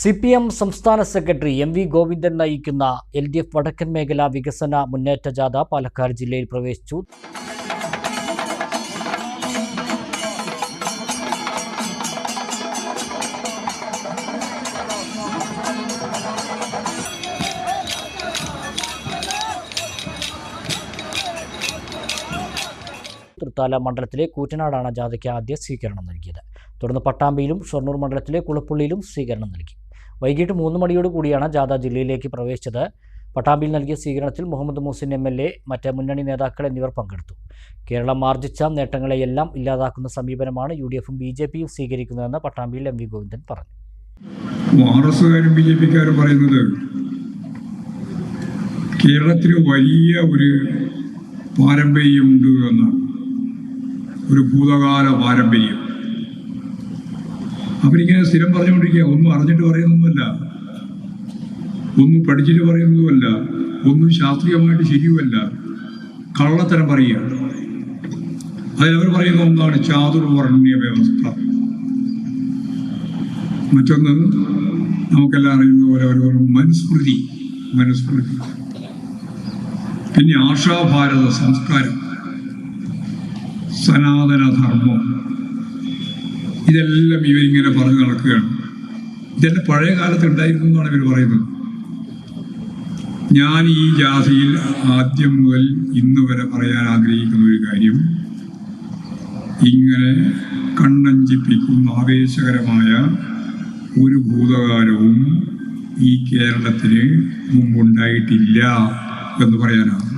C P M സംസ്ഥാന secretary M V Govindan നയിക്കുന്ന L D F വടക്കൻ മേഖല വികസന മുന്നേറ്റ ജാഥ പാലക്കാട് ജില്ലയിൽ പ്രവേശിച്ചു. തൃത്താല മണ്ഡലത്തിലെ കൂറ്റനാടാണ് ജാഥയ്ക്ക് ആദ്യ സ്വീകരണം നൽകിയത്. തുടർന്ന് പട്ടാമ്പിയിലും ഷൊർണൂർ മണ്ഡലത്തിലെ കുളപ്പുള്ളിയിലും സ്വീകരണം നൽകി. വൈകിട്ട് മൂന്ന് മണിയോട് കൂടിയാണ് ജാഥ ജില്ലയിലേക്ക് പ്രവേശിച്ചത്. പട്ടാമ്പിയിൽ നൽകിയ സ്വീകരണത്തിൽ Muhammad Muhsin M L A മറ്റ് മുന്നണി നേതാക്കൾ എന്നിവർ പങ്കെടുത്തു. കേരളം ആർജിച്ച നേട്ടങ്ങളെയെല്ലാം ഇല്ലാതാക്കുന്ന സമീപനമാണ് യു ഡി എഫും ബി ജെ പിയും സ്വീകരിക്കുന്നതെന്ന് പട്ടാമ്പിയിൽ എം വി ഗോവിന്ദൻ പറഞ്ഞു. ബി ജെ പിക്കാരും പറയുന്നത് കേരളത്തിന് വലിയ ഒരു പാരമ്പര്യമുണ്ട് എന്ന്. ഒരു ഭൂതകാല പാരമ്പര്യം. അവരിങ്ങനെ സ്ഥിരം പറഞ്ഞുകൊണ്ടിരിക്കുക. ഒന്നും അറിഞ്ഞിട്ട് പറയുന്നൊന്നുമല്ല. ഒന്നും പഠിച്ചിട്ട് പറയുന്നതുമല്ല ഒന്നും ശാസ്ത്രീയമായിട്ട് ശരിയുമല്ല. കള്ളത്തരം പറയുക. അതിലവർ പറയുന്ന ഒന്നാണ് ചാതുർവർണ വ്യവസ്ഥ മറ്റൊന്ന് നമുക്കെല്ലാം അറിയുന്ന പോലെ ഒരു മനുസ്മൃതി മനുസ്മൃതി. പിന്നെ ആശാഭാരത സംസ്കാരം. സനാതനധർമ്മം. ഇതെല്ലാം ഇവരിങ്ങനെ പറഞ്ഞു നടക്കുകയാണ്. ഇതെല്ലാം പഴയ കാലത്ത് ഉണ്ടായിരുന്നു എന്നാണ് ഇവർ പറയുന്നത്. ഞാൻ ഈ ജാതിയിൽ ആദ്യം മുതൽ ഇന്ന് വരെ പറയാൻ ആഗ്രഹിക്കുന്ന ഒരു കാര്യം ഇങ്ങനെ കണ്ണഞ്ചിപ്പിക്കുന്ന ആവേശകരമായ ഒരു ഭൂതകാലവും ഈ കേരളത്തിന് മുമ്പുണ്ടായിട്ടില്ല എന്ന് പറയാനാണ്.